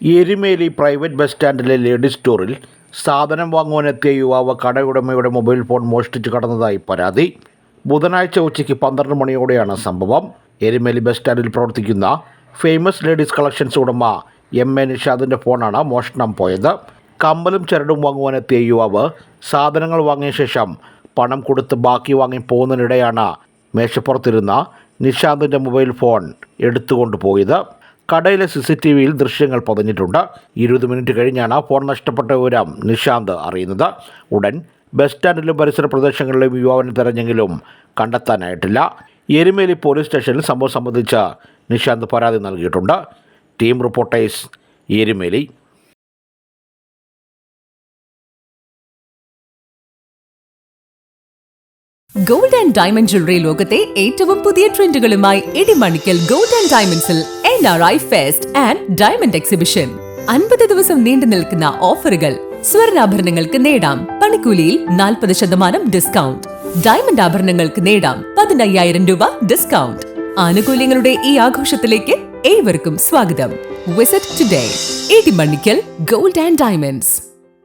Erumeli private bus സ്റ്റാൻഡിലെ ladies സ്റ്റോറിൽ സാധനം വാങ്ങുവാനെത്തിയ യുവാവ് കടയുടമയുടെ മൊബൈൽ ഫോൺ മോഷ്ടിച്ചു കടന്നതായി പരാതി. ബുധനാഴ്ച ഉച്ചയ്ക്ക് പന്ത്രണ്ട് മണിയോടെയാണ് സംഭവം. എരുമേലി ബസ് സ്റ്റാൻഡിൽ പ്രവർത്തിക്കുന്ന ഫേമസ് ലേഡീസ് കളക്ഷൻസ് ഉടമ എം എ നിഷാദിന്റെ ഫോണാണ് മോഷണം പോയത്. കമ്പലും ചരടും വാങ്ങുവാനെത്തിയ യുവാവ് സാധനങ്ങൾ വാങ്ങിയ ശേഷം പണം കൊടുത്ത് ബാക്കി വാങ്ങി പോകുന്നതിനിടെയാണ് മേശപ്പുറത്തിരുന്ന നിഷാന്തിന്റെ മൊബൈൽ ഫോൺ എടുത്തുകൊണ്ട് പോയത് കടയിലെ സി സി ടി വിയിൽ ദൃശ്യങ്ങൾ പതിഞ്ഞിട്ടുണ്ട്. ഇരുപത് മിനിറ്റ് കഴിഞ്ഞാണ് ഫോൺ നഷ്ടപ്പെട്ട വിവരം നിഷാന്ത് അറിയുന്നത്. ഉടൻ ബസ് സ്റ്റാൻഡിലും പരിസര പ്രദേശങ്ങളിലും യുവാവിനെ തെരഞ്ഞെങ്കിലും കണ്ടെത്താനായിട്ടില്ല. എരുമേലി പോലീസ് സ്റ്റേഷനിൽ സംഭവം സംബന്ധിച്ച് നിഷാന്ത് പരാതി നൽകിയിട്ടുണ്ട്. Team reporters Erumeli. Gold and diamond jewellery ലോകത്തെ ഏറ്റവും പുതിയ ട്രെൻഡുകളുമായി ഇടിമണിക്കൽ ഗോൾഡ് ആൻഡ് ഡയമണ്ട്സിൽ N I fest and diamond exhibition അൻപത് ദിവസം നീണ്ടു നിൽക്കുന്ന ഓഫറുകൾ സ്വർണാഭരണങ്ങൾക്ക് നേടാം. പണിക്കൂലിയിൽ നാൽപ്പത് ശതമാനം ഡിസ്കൗണ്ട് ഡയമണ്ട് ആഭരണങ്ങൾക്ക് നേടാം പതിനയ്യായിരം രൂപ ഡിസ്കൗണ്ട് ആനുകൂല്യങ്ങളുടെ ഈ ആഘോഷത്തിലേക്ക് ഏവർക്കും സ്വാഗതം. Visit today Idimannickal gold and diamonds